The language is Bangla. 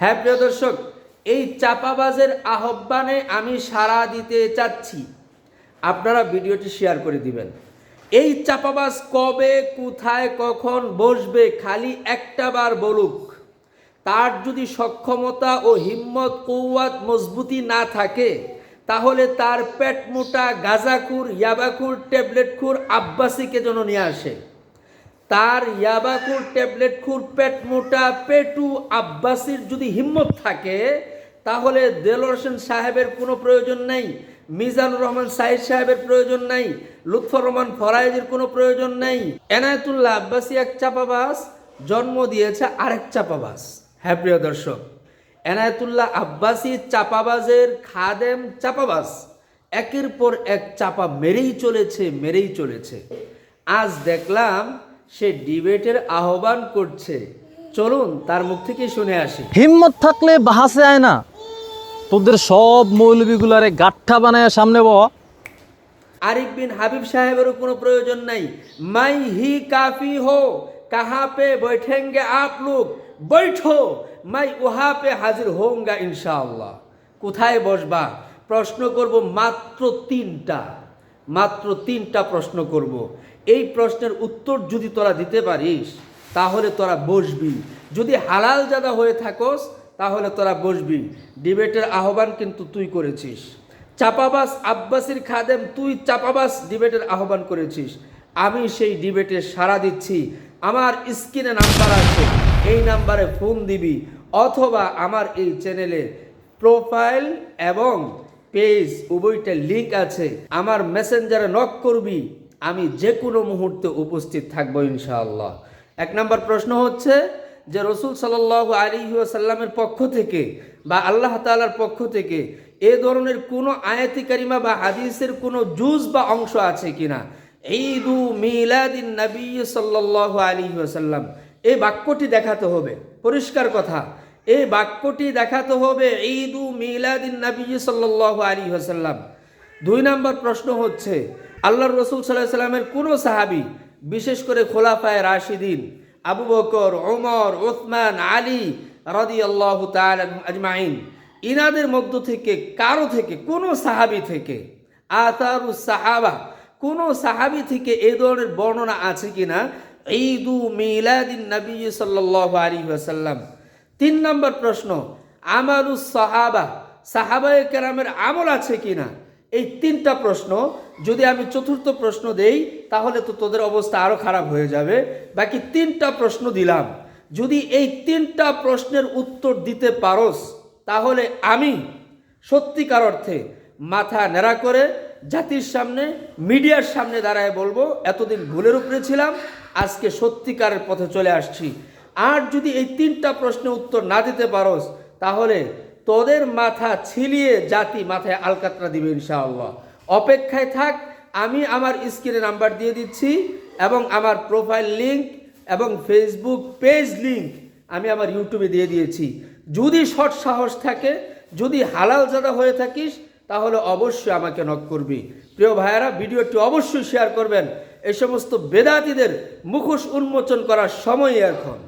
হ্যাঁ প্রিয় দর্শক, এই চাপাবাজের আহ্বানে আমি সাড়া দিতে চাচ্ছি। আপনারা ভিডিওটি শেয়ার করে দিবেন। এই চাপাবাজ কবে, কোথায়, কখন বসবে, খালি একটা বার বলুক। তার যদি সক্ষমতা ও হিম্মত, কৌয়াত, মজবুতি না থাকে, তাহলে তার পেট মোটা গাজাকুর ইয়াবাকুর ট্যাবলেটখুর, আব্বাসিকে যেন নিয়ে আসে। তার ইয়াবাকুর ট্যাবলেট খুর পেট মোটা, পেটু আব্বাসির যদি হিম্মত থাকে, তাহলে দেলোর হোসেন সাহেবের কোনো প্রয়োজন নেই, মিজানুর রহমান সাহিদ সাহেবের প্রয়োজন নাই, লুৎফর রহমান ফরাইজের কোনো প্রয়োজন নেই। এনায়তুল্লাহ আব্বাসী এক চাপাবাস, জন্ম দিয়েছে আরেক চাপাবাস। হ্যাঁ প্রিয় দর্শক, এনায়তুল্লাহ আব্বাসি চাপাবাজের খাদেম চাপাবাস, একের পর এক চাপা মেরেই চলেছে মেরেই চলেছে। আজ দেখলাম সে ডিবেটের আহ্বান করছে। চলুন তার মুখ থেকে শুনে আসি। হিম্মত থাকলে বাহাসে আয় না। তোদের সব মৌলবীগুলারে গাঠা বানায় সামনে বাবা আরিফ বিন হাবিব সাহেবেরও কোনো প্রয়োজন নাই। মাই হি কাফি হো কাহা পে বৈঠেঙ্গে আপ লোক। বৈঠো মাই উহা পে হাজির হোঙ্গা ইনশাআল্লাহ। কোথায় বসবা? প্রশ্ন করব মাত্র তিনটা। মাত্র তিনটা প্রশ্ন করব। এই প্রশ্নের উত্তর যদি তোরা দিতে পারিস, তাহলে তোরা বসবি। যদি হালাল জাদা হয়ে থাকোস, তাহলে তোরা বসবি। ডিবেটের আহ্বান কিন্তু তুই করেছিস। চাপাবাস আব্বাসির খাদেম, তুই চাপাবাস ডিবেটের আহ্বান করেছিস। আমি সেই ডিবেটে সাড়া দিচ্ছি। আমার স্ক্রিনে নাম্বার আছে। এই নাম্বারে ফোন দিবি। অথবা আমার এই চ্যানেলে প্রোফাইল এবং পেজ উভয়টা লিঙ্ক আছে। আমার মেসেঞ্জারে নক করবি, আমি যে কোনো মুহূর্তে উপস্থিত থাকব ইনশাআল্লাহ। এক নম্বর প্রশ্ন হচ্ছে যে রসুল সাল্লাহ আলী সাল্লামের পক্ষ থেকে বা আল্লাহ তালার পক্ষ থেকে এ ধরনের কোনো আয়াতি কারিমা বা হাদিসের কোনো জুজ বা অংশ আছে কিনা? ঈদু মিলাদিন নবী সাল্লাহ আলী সাল্লাম এই বাক্যটি দেখাতে হবে। পরিষ্কার কথা এই বাক্যটি দেখাতে হবে ঈদু মিলাদিন নবী সাল্লাহ আলী সাল্লাম দুই নম্বর প্রশ্ন হচ্ছে, আল্লাহর রসুল সাল্লাহ সাল্লামের কোনো সাহাবি, বিশেষ করে খোলাফায় রাশিদিন, আবু বকর ওমর ওসমান আলী রদি আল্লাহ আজমাইন, ইনাদের মধ্য থেকে, কারও থেকে, কোনো সাহাবি থেকে, আতারু সাহাবা, কোনো সাহাবি থেকে এ ধরনের বর্ণনা আছে কিনা? ঈদু মিলাদিন নবী সাল্লাহ আলী আসাল্লাম তিন নম্বর প্রশ্ন আমারুস সাহাবা, সাহাবায়ে কেরামের আমল আছে কিনা? এই তিনটা প্রশ্ন, যদি আমি চতুর্থ প্রশ্ন দেই, তাহলে তো তোদের অবস্থা আরও খারাপ হয়ে যাবে। বাকি তিনটা প্রশ্ন দিলাম। যদি এই তিনটা প্রশ্নের উত্তর দিতে পারোস, তাহলে আমি সত্যিকার অর্থে মাথা নেড়া করে জাতির সামনে, মিডিয়ার সামনে দাঁড়ায় বলব, এতদিন ভুলের উপরে ছিলাম, আজকে সত্যিকারের পথে চলে আসছি। আর যদি এই তিনটা প্রশ্নের উত্তর না দিতে পারোস, তাহলে তোদের মাথা ছিলিয়ে জাতি মাথায় আলকাতরা দিবে ইনশাআল্লাহ। অপেক্ষায় থাক, আমি আমার স্ক্রিনে নাম্বার দিয়ে দিচ্ছি এবং আমার প্রোফাইল লিংক এবং ফেসবুক পেজ লিংক আমি আমার ইউটিউবে দিয়ে দিয়েছি। যদি সৎ সাহস থাকে, যদি হালাল জাদা হয়ে থাকিস, তাহলে অবশ্যই আমাকে নক করবি। প্রিয় ভাইয়েরা, ভিডিওটি অবশ্যই শেয়ার করবেন। এই সমস্ত বেদাতিদের মুখোশ উন্মোচন করার সময় এখন।